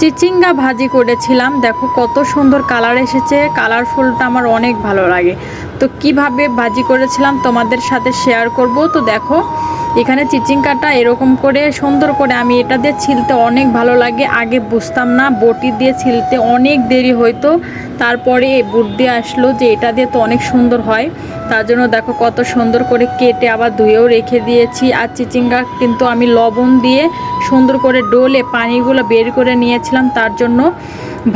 চিচিঙ্গা ভাজি করেছিলাম। দেখো কত সুন্দর কালার এসেছে। কালারফুলটা আমার অনেক ভালো লাগে। তো কীভাবে ভাজি করেছিলাম তোমাদের সাথে শেয়ার করব? তো দেখো এখানে চিচিঙ্গাটা এরকম করে সুন্দর করে আমি এটা দিয়ে ছিলতে অনেক ভালো লাগে। আগে বুঝতাম না, বটি দিয়ে ছিলতে অনেক দেরি হইতো। তারপরে বুট আসলো যে এটা দিয়ে তো অনেক সুন্দর হয়। তার জন্য দেখো কত সুন্দর করে কেটে আবার ধুয়েও রেখে দিয়েছি। আর চিচিঙ্গা কিন্তু আমি লবণ দিয়ে সুন্দর করে ডোলে পানিগুলো বের করে নিয়েছিলাম। তার জন্য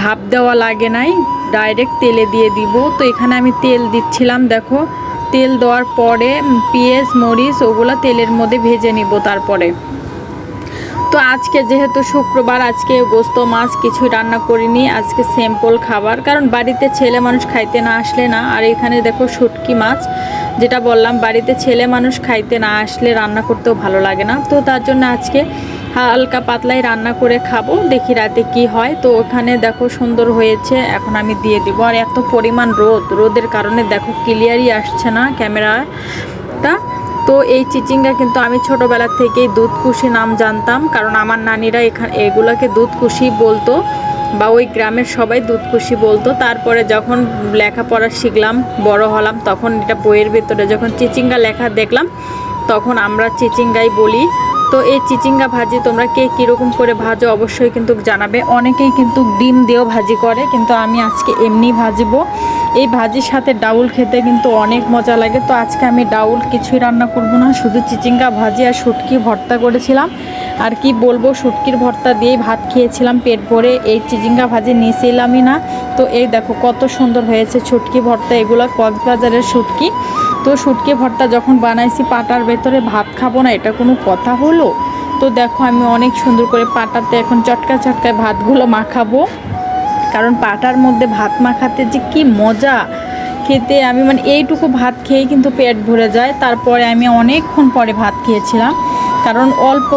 ভাপ দেওয়া লাগে নাই, ডাইরেক্ট তেলে দিয়ে দিব। তো এখানে আমি তেল দিচ্ছিলাম, দেখো। তেল দেওয়ার পরে পেঁয়াজ, মরিচ ওগুলো তেলের মধ্যে ভেজে নিব তারপরে। তো আজকে যেহেতু শুক্রবার, আজকে গোস্ত, মাছ কিছুই রান্না করিনি, আজকে সিম্পল খাবার। কারণ বাড়িতে ছেলে মানুষ খাইতে না আসলে না। আর এখানে দেখো শুটকি মাছ, যেটা বললাম, বাড়িতে ছেলে মানুষ খাইতে না আসলে রান্না করতেও ভালো লাগে না। তো তার জন্য আজকে হালকা পাতলাই রান্না করে খাব, দেখি রাতে কি হয়। তো ওখানে দেখো সুন্দর হয়েছে, এখন আমি দিয়ে দিব। আর এত পরিমাণ রোদ, রোদের কারণে দেখো ক্লিয়ারই আসছে না ক্যামেরাটা। তো এই চিচিঙ্গা কিন্তু আমি ছোটোবেলা থেকেই দুধকুশি নাম জানতাম, কারণ আমার নানিরা এখানে এগুলোকে দুধকুশি বলতো, বা ওই গ্রামের সবাই দুধকুশি বলতো। তারপরে যখন লেখাপড়া শিখলাম, বড় হলাম, তখন এটা বইয়ের ভেতরে যখন চিচিঙ্গা লেখা দেখলাম, তখন আমরা চিচিঙ্গাই বলি। তো এই চিচিঙ্গা ভাজি তোমরা কে কীরকম করে ভাজো অবশ্যই কিন্তু জানাবে। অনেকেই কিন্তু ডিম দিয়েও ভাজি করে, কিন্তু আমি আজকে এমনি ভাজিব। এই ভাজির সাথে ডাউল খেতে কিন্তু অনেক মজা লাগে, তো আজকে আমি ডাউল কিছুই রান্না করব না, শুধু চিচিঙ্গা ভাজি আর শুটকি ভর্তা করেছিলাম। আর কি বলব, শুটকির ভর্তা দিয়েই ভাত খেয়েছিলাম, পেট ভরে এই চিচিঙ্গা ভাজি নিয়েছিলামই না। তো এই দেখো কত সুন্দর হয়েছে শুটকি ভর্তা, এগুলো কক্সবাজারের শুটকি। তো শুটকি ভর্তা যখন বানাইছি পাটার ভেতরে ভাত খাব না, এটা কোনো কথা হলো? তো দেখো আমি অনেক সুন্দর করে পাটাতে এখন চটকা চটকায় ভাতগুলো মাখাবো। কারণ পাটার মধ্যে ভাত মাখাতে যে কি মজা! খেতে আমি মানে এইটুকু ভাত খেয়েই কিন্তু পেট ভরে যায়। তারপরে আমি অনেকক্ষণ পরে ভাত খেয়েছিলাম। কারণ অল্প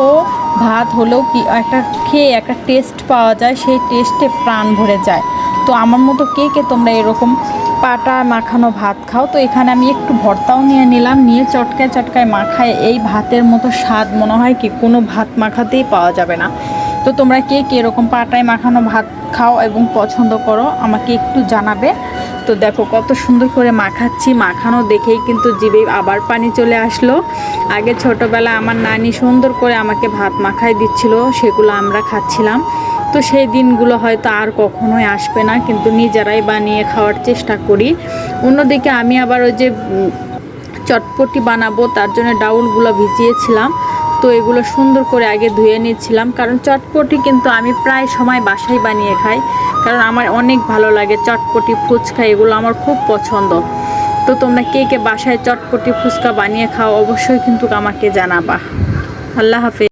ভাত হলেও কি একটা খেয়ে একটা টেস্ট পাওয়া যায়, সেই টেস্টে প্রাণ ভরে যায়। তো আমার মতো কে কে তোমরা এরকম পাটা, মাখানো ভাত খাও। তো এখানে আমি একটু ভর্তাও নিয়ে নিলাম, নিয়ে চটকায় চটকায় মাখায়। এই ভাতের মতো স্বাদ মনে হয় কি, কোনো ভাত মাখাতেই পাওয়া যাবে না। তো তোমরা কে কে এরকম পাটায় মাখানো ভাত খাও এবং পছন্দ করো, আমাকে একটু জানাবে। তো দেখো কত সুন্দর করে মাখাচ্ছি, মাখানো দেখেই কিন্তু জিভে আবার পানি চলে আসলো। আগে ছোটোবেলা আমার নানি সুন্দর করে আমাকে ভাত মাখাই দিচ্ছিল, সেগুলো আমরা খাচ্ছিলাম। তো সেই দিনগুলো হয়তো আর কখনোই আসবে না, কিন্তু নিজেরাই বানিয়ে খাওয়ার চেষ্টা করি। অন্যদিকে আমি আবার ওই যে চটপটি বানাবো, তার জন্য ডাউলগুলো ভিজিয়েছিলাম। তো এগুলো সুন্দর করে আগে ধুয়ে নিচ্ছিলাম, কারণ চটপটি কিন্তু আমি প্রায় সময় বাসায় বানিয়ে খাই, কারণ আমার অনেক ভালো লাগে চটপটি ফুচকা, এগুলো আমার খুব পছন্দ। তো তোমরা কে কে বাসায় চটপটি ফুচকা বানিয়ে খাও অবশ্যই কিন্তু আমাকে জানাবা। আল্লাহ হাফেজ।